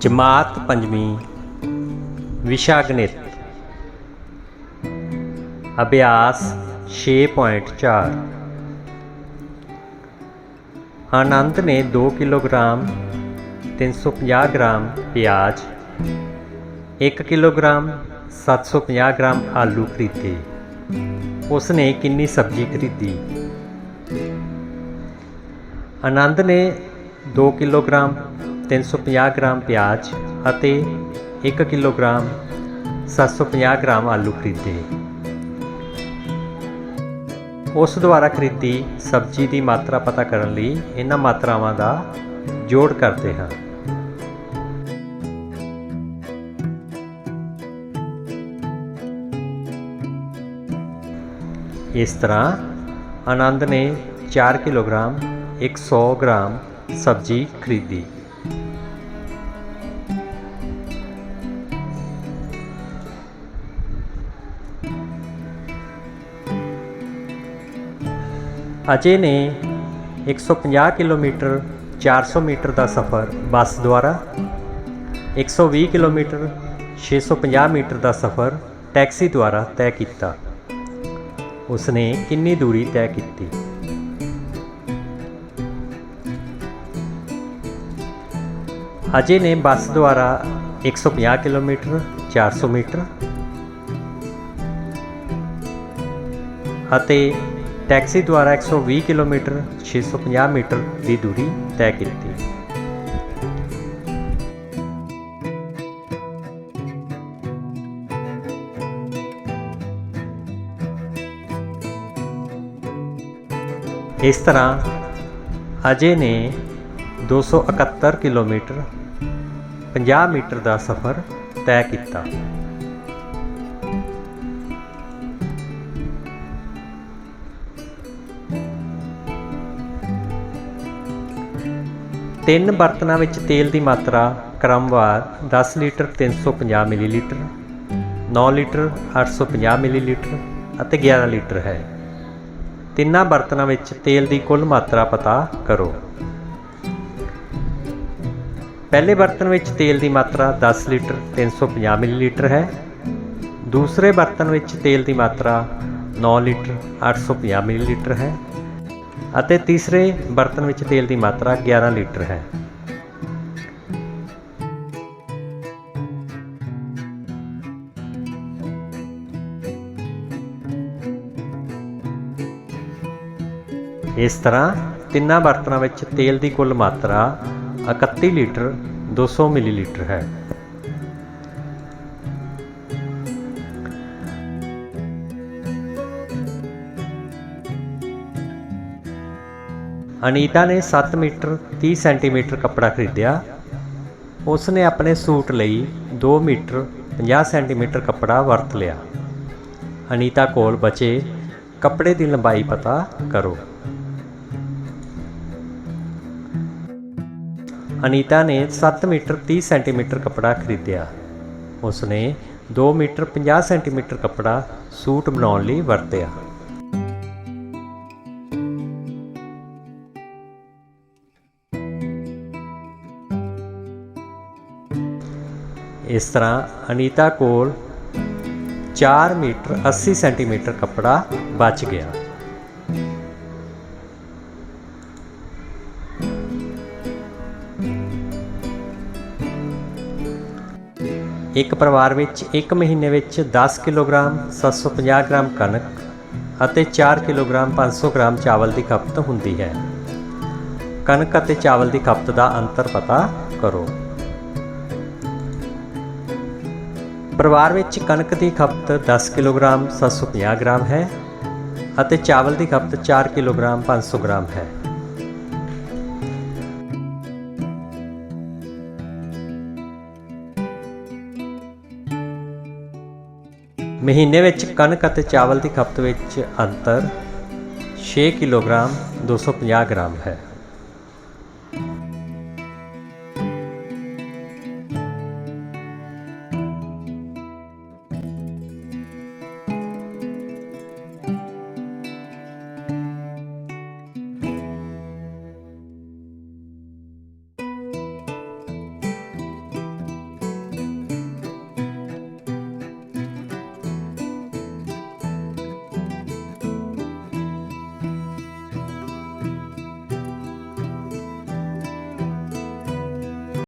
ਜਮਾਤ ਪੰਜਵੀਂ ਵਿਸ਼ਾ ਗਣਿਤ ਅਭਿਆਸ 6.4 ਆਨੰਦ ਨੇ 2 ਕਿਲੋਗ੍ਰਾਮ 350 ਗ੍ਰਾਮ ਪਿਆਜ਼ 1 ਕਿਲੋਗ੍ਰਾਮ 750 ਗ੍ਰਾਮ ਆਲੂ ਖਰੀਦੇ। ਉਸ ਨੇ ਕਿੰਨੀ ਸਬਜ਼ੀ ਖਰੀਦੀ? ਆਨੰਦ ਨੇ 2 ਕਿਲੋਗ੍ਰਾਮ 350 ਗ੍ਰਾਮ ਪਿਆਜ਼ ਅਤੇ 1 ਕਿਲੋਗ੍ਰਾਮ 750 ਗ੍ਰਾਮ ਆਲੂ ਖਰੀਦੇ। ਉਸ ਦੁਆਰਾ ਖਰੀਦੀ ਸਬਜ਼ੀ ਦੀ ਮਾਤਰਾ ਪਤਾ ਕਰਨ ਲਈ ਇਹਨਾਂ ਮਾਤਰਾਵਾਂ ਦਾ ਜੋੜ ਕਰਦੇ ਹਾਂ। ਇਸ ਤਰ੍ਹਾਂ ਆਨੰਦ ਨੇ 4 ਕਿਲੋਗ੍ਰਾਮ 100 ਗ੍ਰਾਮ ਸਬਜ਼ੀ ਖਰੀਦੀ। ਅਜੇ ਨੇ 150 ਕਿਲੋਮੀਟਰ 400 ਮੀਟਰ ਦਾ ਸਫ਼ਰ ਬੱਸ ਦੁਆਰਾ 120 ਕਿਲੋਮੀਟਰ 650 ਮੀਟਰ ਦਾ ਸਫ਼ਰ ਟੈਕਸੀ ਦੁਆਰਾ ਤੈਅ ਕੀਤਾ। ਉਸਨੇ ਕਿੰਨੀ ਦੂਰੀ ਤੈਅ ਕੀਤੀ? ਅਜੇ ਨੇ ਬੱਸ ਦੁਆਰਾ 150 ਕਿਲੋਮੀਟਰ 400 ਮੀਟਰ, ਅਤੇ ਟੈਕਸੀ ਦੁਆਰਾ 120 ਕਿਲੋਮੀਟਰ 650 ਮੀਟਰ ਦੀ ਦੂਰੀ ਤੈਅ ਕੀਤੀ। ਇਸ ਤਰ੍ਹਾਂ ਅਜੇ ਨੇ 271 ਕਿਲੋਮੀਟਰ 50 ਮੀਟਰ ਦਾ ਸਫ਼ਰ ਤੈਅ ਕੀਤਾ। ਤਿੰਨ ਬਰਤਨਾਂ ਵਿੱਚ ਤੇਲ ਦੀ ਮਾਤਰਾ ਕ੍ਰਮਵਾਰ 10 ਲੀਟਰ 350 ਮਿਲੀਲੀਟਰ 9 ਲੀਟਰ 850 ਮਿਲੀਲੀਟਰ ਅਤੇ 11 ਲੀਟਰ ਹੈ। ਤਿੰਨਾਂ ਬਰਤਨਾਂ ਵਿੱਚ ਤੇਲ ਦੀ ਕੁੱਲ ਮਾਤਰਾ ਪਤਾ ਕਰੋ। ਪਹਿਲੇ ਬਰਤਨ ਵਿੱਚ ਤੇਲ ਦੀ ਮਾਤਰਾ 10 ਲੀਟਰ 350 ਮਿਲੀਲੀਟਰ ਹੈ। ਦੂਸਰੇ ਬਰਤਨ ਵਿੱਚ ਤੇਲ ਦੀ ਮਾਤਰਾ 9 ਲੀਟਰ 850 ਮਿਲੀਲੀਟਰ ਹੈ। ਅਤੇ ਤੀਸਰੇ ਬਰਤਨ ਵਿੱਚ ਤੇਲ ਦੀ ਮਾਤਰਾ 11 ਲੀਟਰ ਹੈ। ਇਸ ਤਰ੍ਹਾਂ ਤਿੰਨਾਂ ਬਰਤਨਾਂ ਵਿੱਚ ਤੇਲ ਦੀ ਕੁੱਲ ਮਾਤਰਾ 31 ਲੀਟਰ 200 ਮਿਲੀਲੀਟਰ ਹੈ। ਅਨੀਤਾ ਨੇ 7 ਮੀਟਰ 30 ਸੈਂਟੀਮੀਟਰ ਕੱਪੜਾ ਖਰੀਦਿਆ। ਉਸ ਨੇ ਆਪਣੇ ਸੂਟ ਲਈ 2 ਮੀਟਰ 50 ਸੈਂਟੀਮੀਟਰ ਕੱਪੜਾ ਵਰਤ ਲਿਆ। ਅਨੀਤਾ ਕੋਲ ਬਚੇ, ਕੱਪੜੇ ਦੀ ਲੰਬਾਈ ਪਤਾ ਕਰੋ। ਅਨੀਤਾ ਨੇ 7 ਮੀਟਰ 30 ਸੈਂਟੀਮੀਟਰ ਕੱਪੜਾ ਖਰੀਦਿਆ। ਉਸਨੇ 2 ਮੀਟਰ 50 ਸੈਂਟੀਮੀਟਰ ਕੱਪੜਾ ਸੂਟ ਬਣਾਉਣ ਲਈ ਵਰਤਿਆ। ਇਸ ਤਰ੍ਹਾਂ ਅਨੀਤਾ ਕੋਲ 4 ਮੀਟਰ 80 ਸੈਂਟੀਮੀਟਰ ਕੱਪੜਾ ਬਚ ਗਿਆ। ਇੱਕ ਪਰਿਵਾਰ ਵਿੱਚ ਇੱਕ ਮਹੀਨੇ ਵਿੱਚ 10 ਕਿਲੋਗ੍ਰਾਮ 750 ਗ੍ਰਾਮ ਕਣਕ ਅਤੇ 4 ਕਿਲੋਗ੍ਰਾਮ 500 ਗ੍ਰਾਮ ਚਾਵਲ ਦੀ ਖਪਤ ਹੁੰਦੀ ਹੈ। ਕਣਕ ਅਤੇ ਚਾਵਲ ਦੀ ਖਪਤ ਦਾ ਅੰਤਰ ਪਤਾ ਕਰੋ। ਪਰਿਵਾਰ ਵਿੱਚ ਕਣਕ ਦੀ ਖਪਤ 10 ਕਿਲੋਗ੍ਰਾਮ 750 ਗ੍ਰਾਮ ਹੈ ਅਤੇ ਚਾਵਲ ਦੀ ਖਪਤ 4 ਕਿਲੋਗ੍ਰਾਮ 500 ਗ੍ਰਾਮ ਹੈ। ਮਹੀਨੇ ਵਿੱਚ ਕਣਕ ਅਤੇ ਚਾਵਲ ਦੀ ਖਪਤ ਵਿੱਚ ਅੰਤਰ 6 ਕਿਲੋਗ੍ਰਾਮ 250 ਗ੍ਰਾਮ ਹੈ।